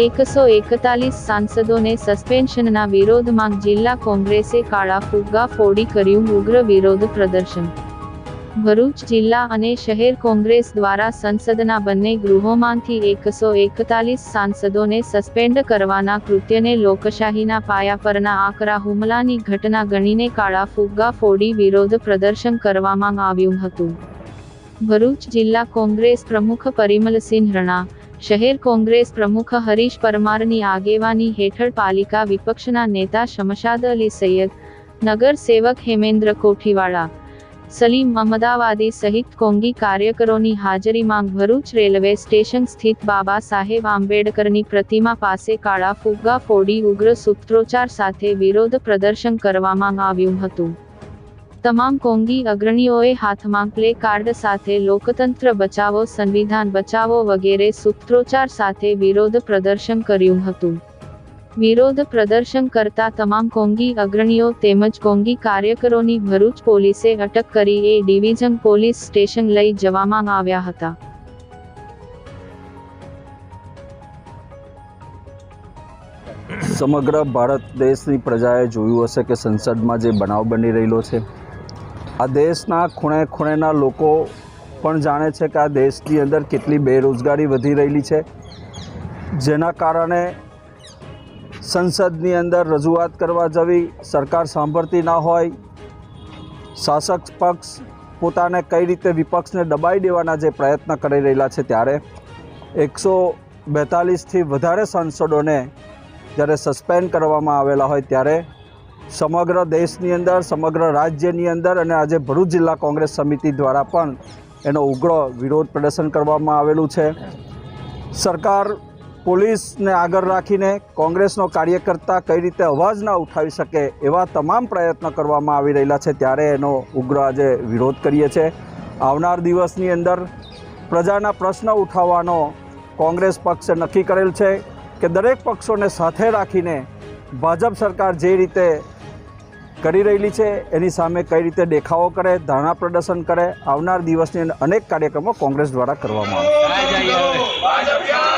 એકસો એકતાલીસ સાંસદોને સસ્પેન્શનના વિરોધમાં જિલ્લા કોંગ્રેસે કાળા ફુગ્ગા ફોડી કર્યું ઉગ્ર વિરોધ પ્રદર્શન. ભરૂચ જિલ્લા અને શહેર કોંગ્રેસ દ્વારા સંસદના બંને ગૃહોમાંથી એકસો એકતાલીસ સાંસદોને સસ્પેન્ડ કરવાના કૃત્યને લોકશાહીના પાયા પરના આકરા હુમલાની ઘટના ગણીને કાળા ફુગ્ગા ફોડી વિરોધ પ્રદર્શન કરવામાં આવ્યું હતું. ભરૂચ જિલ્લા કોંગ્રેસ પ્રમુખ પરિમલસિંહ રણા, શહેર કોંગ્રેસ પ્રમુખ હરીશ પરમારની આગેવાની હેઠળ પાલિકા વિપક્ષના નેતા શમશાદ અલી સૈયદ, નગર સેવક હેમેન્દ્ર કોઠીવાળા સલીમ અમદાવાદી સહિત કોંગી કાર્યકરોની હાજરીમાં ભરૂચ રેલવે સ્ટેશન સ્થિત બાબા સાહેબ આંબેડકરની પ્રતિમા પાસે કાળા ફુગ્ગા ફોડી ઉગ્ર સૂત્રોચ્ચાર સાથે વિરોધ પ્રદર્શન કરવામાં આવ્યું હતું. તમામ કોંગી અગ્રણીઓએ હાથમાં પ્લે કાર્ડ સાથે લોકતંત્ર બચાવો, સંવિધાન બચાવો વગેરે સૂત્રોચ્ચાર સાથે વિરોધ પ્રદર્શન કર્યું હતું. વિરોધ પ્રદર્શન કરતા તમામ કોંગી અગ્રણીઓ તેમજ કોંગી કાર્યકરોની ભરૂચ પોલીસે અટક કરી એ ડિવિઝન પોલીસ સ્ટેશન લઈ જવામાં આવ્યા હતા. સમગ્ર ભારત દેશની પ્રજાએ જોયું હશે કે સંસદમાં જે બનાવ બની રહેલો છે. આ દેશના ખૂણે ખૂણેના લોકો પણ જાણે છે કે આ દેશની અંદર કેટલી બેરોજગારી વધી રહેલી છે. જેના કારણે સંસદની અંદર રજૂઆત કરવા જવી, સરકાર સાંભળતી ના હોય, શાસક પક્ષ પોતાને કઈ રીતે વિપક્ષને દબાઈ દેવાના જે પ્રયત્ન કરી રહેલા છે ત્યારે એકસો બેતાલીસથી વધારે સાંસદોને જ્યારે સસ્પેન્ડ કરવામાં આવેલા હોય ત્યારે સમગ્ર દેશની અંદર, સમગ્ર રાજ્યની અંદર અને આજે ભરૂચ જિલ્લા કોંગ્રેસ સમિતિ દ્વારા પણ એનો ઉગ્ર વિરોધ પ્રદર્શન કરવામાં આવેલું છે. સરકાર પોલીસને આગળ રાખીને કોંગ્રેસનો કાર્યકર્તા કઈ રીતે અવાજ ના ઉઠાવી શકે એવા તમામ પ્રયત્નો કરવામાં આવી રહેલા છે ત્યારે એનો ઉગ્ર આજે વિરોધ કરીએ છીએ. આવનાર દિવસની અંદર પ્રજાના પ્રશ્ન ઉઠાવવાનો કોંગ્રેસ પક્ષે નક્કી કરેલ છે કે દરેક પક્ષોને સાથે રાખીને ભાજપ સરકાર જે રીતે કરી રહેલી છે એની સામે કઈ રીતે દેખાવો કરે, ધારણા પ્રદર્શન કરે, આવનાર દિવસની અનેક કાર્યક્રમો કોંગ્રેસ દ્વારા કરવામાં આવશે